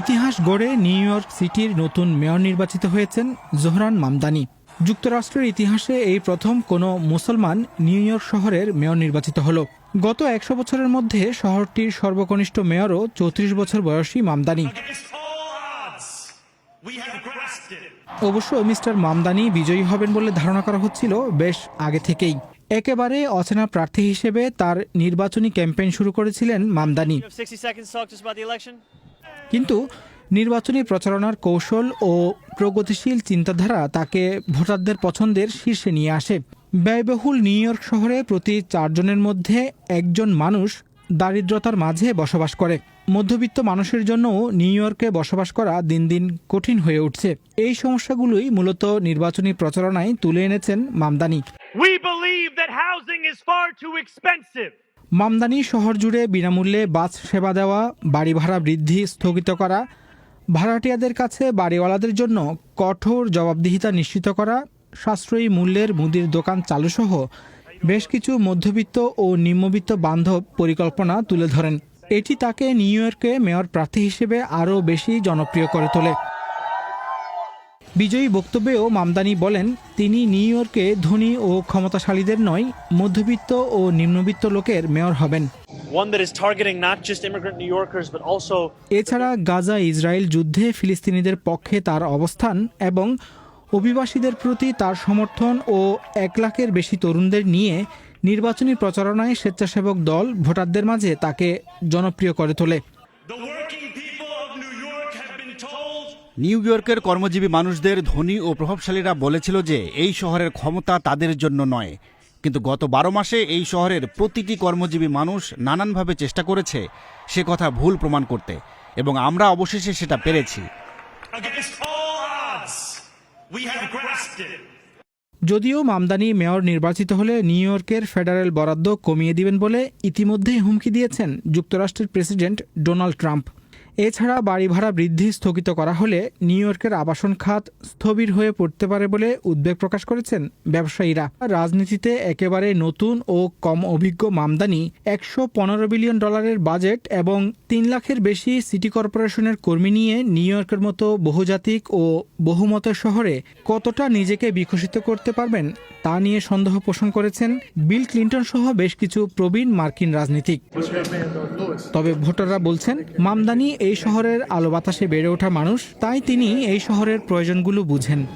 ইতিহাস গড়ে new York সিটির নতুন মেয়র নির্বাচিত হয়েছেন জোহরান মামদানি। যুক্তরাষ্ট্রের ইতিহাসে এই প্রথম কোনো মুসলমান নিউ ইয়র্ক শহরের মেয়র নির্বাচিত হলো। গত একশো বছরের মধ্যে শহরটির সর্বকনিষ্ঠ মেয়রও চৌত্রিশ বছর বয়সী মামদানি. অবশ্য মিস্টার মামদানি বিজয়ী হবেন বলে ধারণা করা হচ্ছিল বেশ আগে থেকেই। একেবারে অচেনা প্রার্থী হিসেবে তার নির্বাচনী ক্যাম্পেইন শুরু করেছিলেন Mamdani. You have 60 seconds to talk to us about the election. কিন্তু নির্বাচনী প্রচারণার কৌশল ও প্রগতিশীল চিন্তাধারা তাকে ভোটারদের পছন্দের শীর্ষে নিয়ে আসে। ব্যয়বহুল নিউ ইয়র্ক শহরে প্রতি চারজনের মধ্যে একজন মানুষ দারিদ্রতার মাঝে বসবাস করে। মধ্যবিত্ত মানুষের জন্যও নিউ ইয়র্কে বসবাস করা দিন দিন কঠিন হয়ে উঠছে। এই সমস্যাগুলোই মূলত নির্বাচনী প্রচারণায় তুলে এনেছেন Mamdani. Housing is far too expensive. Mamdani শহর জুড়ে বিনামূল্যে বাস সেবা দেওয়া, বাড়ি ভাড়া বৃদ্ধি স্থগিত করা, ভাড়াটিয়াদের কাছে বাড়িওয়ালাদের জন্য কঠোর জবাবদিহিতা নিশ্চিত করা, সাশ্রয়ী মূল্যের মুদির দোকান চালুসহ বেশ কিছু মধ্যবিত্ত ও নিম্নবিত্ত বান্ধব পরিকল্পনা তুলে ধরেন এটি তাকে নিউ ইয়র্কে মেয়র প্রার্থী হিসেবে আরও বেশি জনপ্রিয় করে তোলে বিজয়ী বক্তব্যেও মামদানি বলেন তিনি নিউ ইয়র্কে ধনী ও ক্ষমতাশালীদের নয় মধ্যবিত্ত ও নিম্নবিত্ত লোকের মেয়র হবেন। এছাড়া গাজা ইসরায়েল যুদ্ধে ফিলিস্তিনিদের পক্ষে তার অবস্থান এবং অভিবাসীদের প্রতি তার সমর্থন ও এক লাখের বেশি তরুণদের নিয়ে নির্বাচনী প্রচারণায় স্বেচ্ছাসেবক দল ভোটারদের মাঝে তাকে জনপ্রিয় করে তোলে। নিউ ইয়র্কের কর্মজীবী মানুষদের ধনী ও প্রভাবশালীরা বলেছিল যে এই শহরের ক্ষমতা তাদের জন্য নয়। কিন্তু গত বারো মাসে এই শহরের প্রতিটি কর্মজীবী মানুষ নানানভাবে চেষ্টা করেছে সে কথা ভুল প্রমাণ করতে এবং আমরা অবশেষে সেটা পেরেছি. যদিও মামদানি মেয়র নির্বাচিত হলে নিউ ইয়র্কের ফেডারেল বরাদ্দ কমিয়ে দিবেন বলে ইতিমধ্যেই হুমকি দিয়েছেন যুক্তরাষ্ট্রের প্রেসিডেন্ট ডোনাল্ড ট্রাম্প। এছাড়া বাড়ি ভাড়া বৃদ্ধি স্থগিত করা হলে নিউ ইয়র্কের আবাসন খাত স্থবির হয়ে পড়তে পারে বলে উদ্বেগ প্রকাশ করেছেন ব্যবসায়ীরা। রাজনীতিতে একেবারে নতুন ও কম অভিজ্ঞ মামদানি, একশো পনেরো বিলিয়ন ডলারের বাজেট এবং তিন লাখের বেশি সিটি কর্পোরেশনের কর্মী নিয়ে নিউ ইয়র্কের মতো বহুজাতিক ও বহুমতের শহরে কতটা নিজেকে বিকশিত করতে পারবেন তা নিয়ে সন্দেহ পোষণ করেছেন বিল ক্লিন্টন সহ বেশ কিছু প্রবীণ মার্কিন রাজনীতিক। তবে ভোটাররা বলছেন, মামদানি এই শহরের আলো বাতাসে বেড়ে ওঠা মানুষ, তাই তিনি এই শহরের প্রয়োজনগুলো বুঝেন।